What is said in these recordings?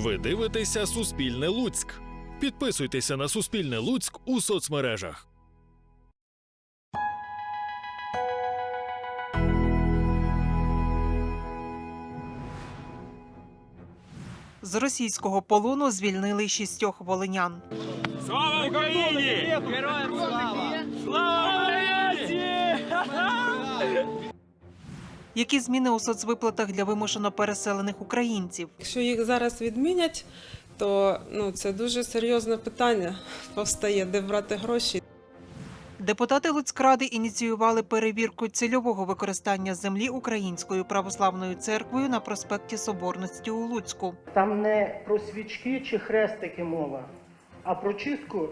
Ви дивитеся Суспільне Луцьк. Підписуйтеся на Суспільне Луцьк у соцмережах. З російського полону звільнили шістьох волинян. Слава Україні! Героям слава! Слава Україні! Які зміни у соцвиплатах для вимушено переселених українців? Якщо їх зараз відмінять, то ну це дуже серйозне питання повстає, де брати гроші. Депутати Луцькради ініціювали перевірку цільового використання землі Українською православною церквою на проспекті Соборності у Луцьку. Там не про свічки чи хрестики мова, а про чистку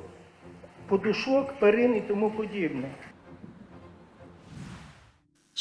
подушок, перин і тому подібне.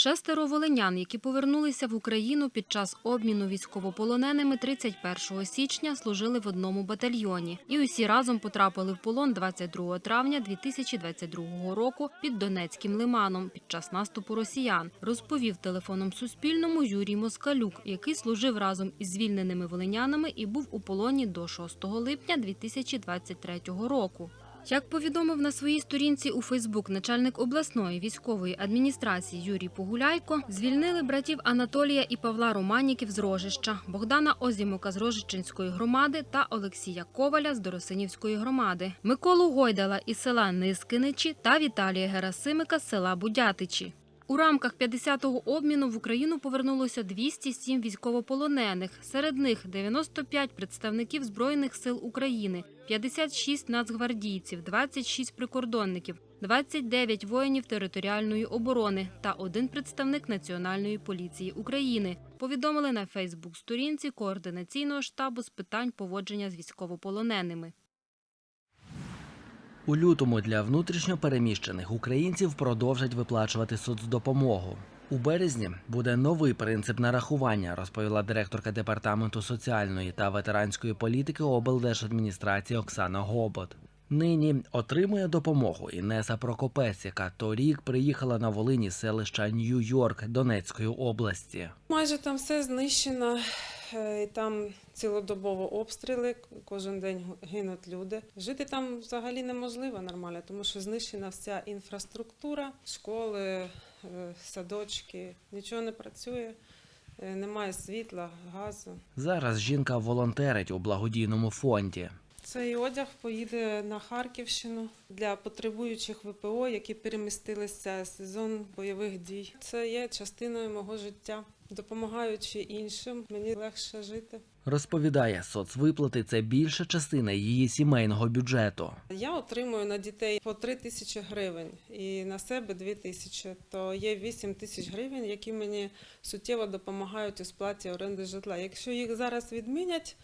Шестеро волинян, які повернулися в Україну під час обміну військовополоненими 31 січня, служили в одному батальйоні. І усі разом потрапили в полон 22 травня 2022 року під Донецьким лиманом під час наступу росіян, розповів телефоном Суспільному Юрій Москалюк, який служив разом із звільненими волинянами і був у полоні до 6 липня 2023 року. Як повідомив на своїй сторінці у Фейсбук начальник обласної військової адміністрації Юрій Погуляйко, звільнили братів Анатолія і Павла Романіків з Рожища, Богдана Озімока з Рожичинської громади та Олексія Коваля з Доросинівської громади, Миколу Гойдала із села Нискиничі та Віталія Герасимика з села Будятичі. У рамках 50-го обміну в Україну повернулося 207 військовополонених. Серед них 95 представників Збройних сил України, 56 нацгвардійців, 26 прикордонників, 29 воїнів територіальної оборони та один представник Національної поліції України. Повідомили на Фейсбук-сторінці координаційного штабу з питань поводження з військовополоненими. У лютому для внутрішньо переміщених українців продовжать виплачувати соцдопомогу. У березні буде новий принцип нарахування, розповіла директорка департаменту соціальної та ветеранської політики облдержадміністрації Оксана Гобот. Нині отримує допомогу Інеса Прокопець, яка торік приїхала на Волині селища Нью-Йорк Донецької області. Майже там все знищено, там цілодобово обстріли, кожен день гинуть люди. Жити там взагалі неможливо нормально, тому що знищена вся інфраструктура, школи, е, садочки, нічого не працює, е, немає світла, газу. Зараз жінка волонтерить у благодійному фонді. Цей одяг поїде на Харківщину для потребуючих ВПО, які перемістилися з сезон бойових дій. Це є частиною мого життя. Допомагаючи іншим, мені легше жити. Розповідає, соцвиплати це більша частина її сімейного бюджету. Я отримую на дітей по 3 тисячі гривень і на себе 2 тисячі. То є 8 тисяч гривень, які мені суттєво допомагають у сплаті оренди житла. Якщо їх зараз відмінять,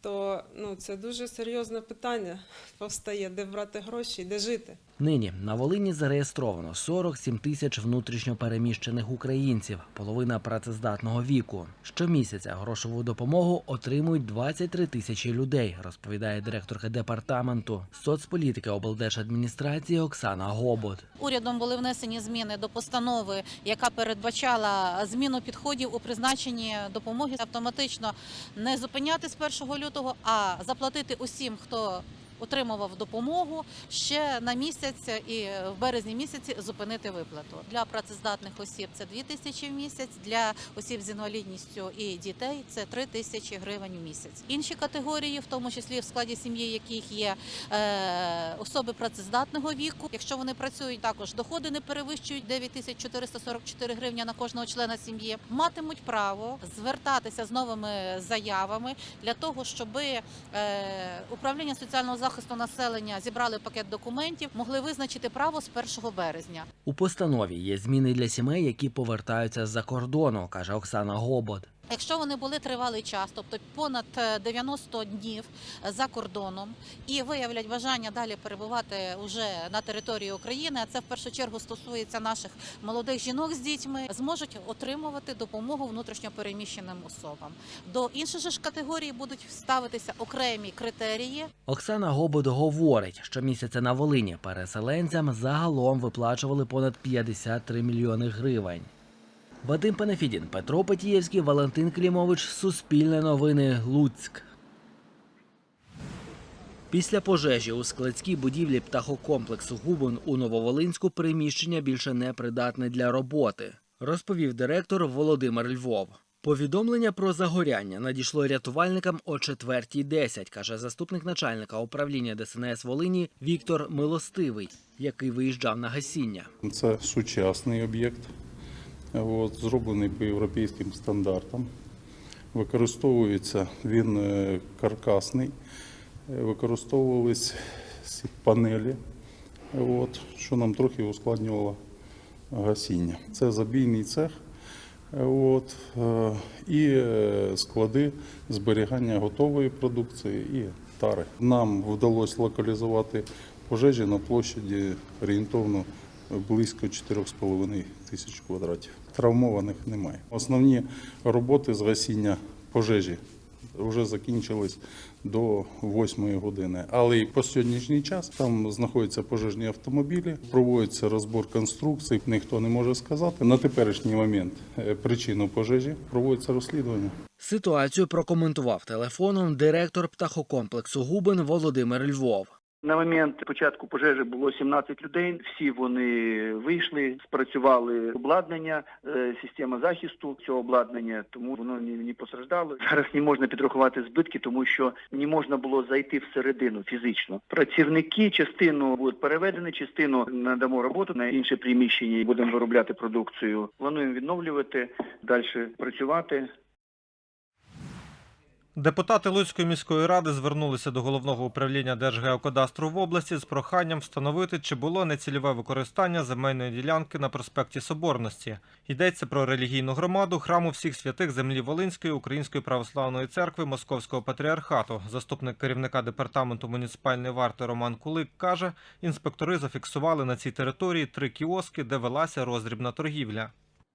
то ну це дуже серйозне питання повстає, де брати гроші, і де жити. Нині на Волині зареєстровано 47 тисяч внутрішньо переміщених українців, половина працездатного віку. Щомісяця грошову допомогу отримують 23 тисячі людей, розповідає директорка департаменту соцполітики облдержадміністрації Оксана Гобот. Урядом були внесені зміни до постанови, яка передбачала зміну підходів у призначенні допомоги автоматично не зупиняти з 1 лютого, а заплатити усім, хто отримував допомогу ще на місяць і в березні місяці зупинити виплату для працездатних осіб. Це 2 тисячі в місяць, для осіб з інвалідністю і дітей це 3 тисячі гривень в місяць. Інші категорії, в тому числі в складі сім'ї, яких є е, особи працездатного віку. Якщо вони працюють, також доходи не перевищують 9444 гривня на кожного члена сім'ї, матимуть право звертатися з новими заявами для того, щоб е, управління соціального захисту населення зібрали пакет документів, могли визначити право з 1 березня. У постанові є зміни для сімей, які повертаються з-за кордону, каже Оксана Гобот. Якщо вони були тривалий час, тобто понад е, 90 днів е, за кордоном, і виявлять бажання далі перебувати уже на території України, а це в першу чергу стосується наших молодих жінок з дітьми, зможуть отримувати допомогу внутрішньопереміщеним особам. До інших ж категорій будуть ставитися окремі критерії, Оксана Гобот говорить, що місяця на Волині переселенцям загалом виплачували понад 53 мільйони гривень. Вадим Панафідін, Петро Петієвський, Валентин Клімович, Суспільне новини, Луцьк. Після пожежі у складській будівлі птахокомплексу Губин у Нововолинську приміщення більше не придатне для роботи, розповів директор Володимир Львов. Повідомлення про загоряння надійшло рятувальникам о 4.10, каже заступник начальника управління ДСНС Волині Віктор Милостивий, який виїжджав на гасіння. Це сучасний об'єкт, от, зроблений по європейським стандартам. Використовується він е, каркасний, Е, використовувались панелі, от, що нам трохи ускладнювало гасіння. Це забійний цех от, е, і склади зберігання готової продукції і тари. Нам вдалося локалізувати пожежі на площаді орієнтовно близько 4,5 тисяч квадратів. Травмованих немає. Основні роботи з гасіння пожежі вже закінчились до 8 години. Але і по сьогоднішній час там знаходяться пожежні автомобілі, проводиться розбор конструкцій. Ніхто не може сказати на теперішній момент е, причину пожежі. Проводиться розслідування. Ситуацію прокоментував телефоном директор птахокомплексу Губин Володимир Львов. На момент початку пожежі було 17 людей. Всі вони вийшли, спрацювали обладнання, е, система захисту цього обладнання, тому воно не постраждало. Зараз не можна підрахувати збитки, тому що не можна було зайти всередину фізично. Працівники частину будуть переведені, частину надамо роботу на інше приміщення і будемо виробляти продукцію. Плануємо відновлювати, далі працювати. Депутати Луцької міської ради звернулися до головного управління Держгеокадастру в області з проханням встановити, чи було нецільове використання земельної ділянки на проспекті Соборності. Йдеться про релігійну громаду храму всіх святих землі Волинської Української православної церкви Московського патріархату. Заступник керівника департаменту муніципальної варти Роман Кулик каже, інспектори зафіксували на цій території три кіоски, де велася роздрібна торгівля.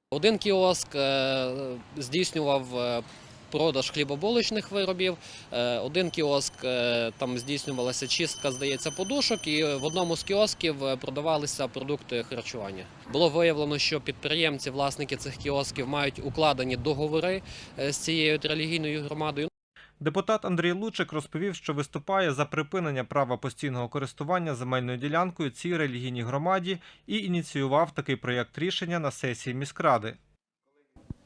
Один кіоск е, здійснював е, продаж хлібобулочних виробів, е, один кіоск е, там здійснювалася чистка, здається, подушок, і в одному з кіосків е, продавалися продукти харчування. Було виявлено, що підприємці, власники цих кіосків мають укладені договори з цією релігійною громадою. Депутат Андрій Лучик розповів, що виступає за припинення права постійного користування земельною ділянкою цій релігійній громаді і ініціював такий проєкт рішення на сесії міськради.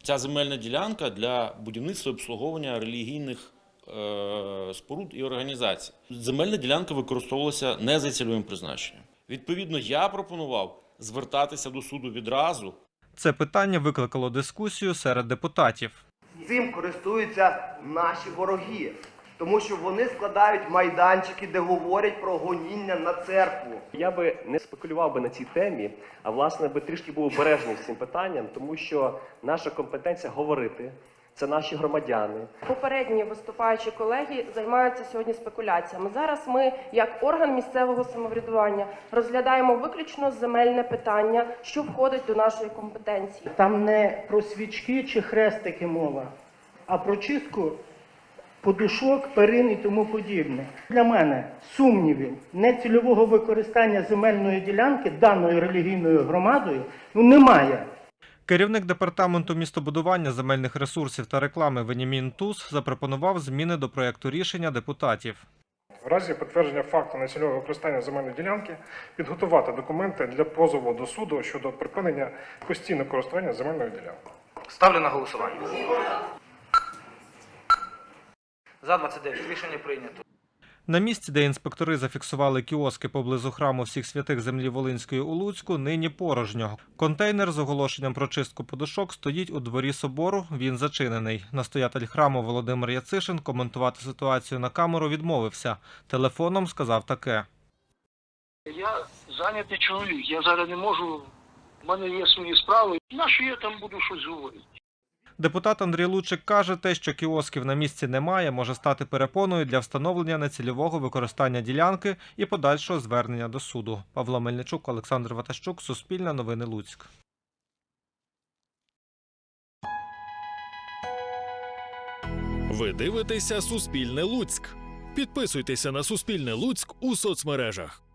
Ця земельна ділянка для будівництва і обслуговування релігійних е, споруд і організацій. Земельна ділянка використовувалася не за цільовим призначенням. Відповідно, я пропонував звертатися до суду відразу Це питання викликало дискусію серед депутатів. Цим користуються наші вороги, тому що вони складають майданчики, де говорять про гоніння на церкву. Я би не спекулював би на цій темі, а власне би трішки був обережний з цим питанням, тому що наша компетенція говорити. Це наші громадяни. Попередні виступаючі колеги займаються сьогодні спекуляціями. Зараз ми, як орган місцевого самоврядування, розглядаємо виключно земельне питання, що входить до нашої компетенції. Там не про свічки чи хрестики мова, а про чистку подушок, перин і тому подібне. Для мене сумнівів нецільового використання земельної ділянки даною релігійною громадою ну немає. Керівник департаменту містобудування земельних ресурсів та реклами Венімін Туз запропонував зміни до проєкту рішення депутатів. В разі підтвердження факту нецільового використання земельної ділянки підготувати документи для позову до суду щодо припинення постійного користування земельною ділянкою. Ставлю на голосування. За 29 рішення прийнято. На місці, де інспектори зафіксували кіоски поблизу храму всіх святих землі Волинської у Луцьку, нині порожньо. Контейнер з оголошенням про чистку подушок стоїть у дворі собору. Він зачинений. Настоятель храму Володимир Яцишин коментувати ситуацію на камеру відмовився. Телефоном сказав таке. Я зайнятий чоловік, я зараз не можу, в мене є свої справи. На що я там буду щось говорити? Депутат Андрій Лучик каже, те, що кіосків на місці немає, може стати перепоною для встановлення нецільового використання ділянки і подальшого звернення до суду. Павло Мельничук, Олександр Ватащук, Суспільне новини Луцьк. Ви дивитеся Суспільне Луцьк. Підписуйтеся на Суспільне Луцьк у соцмережах.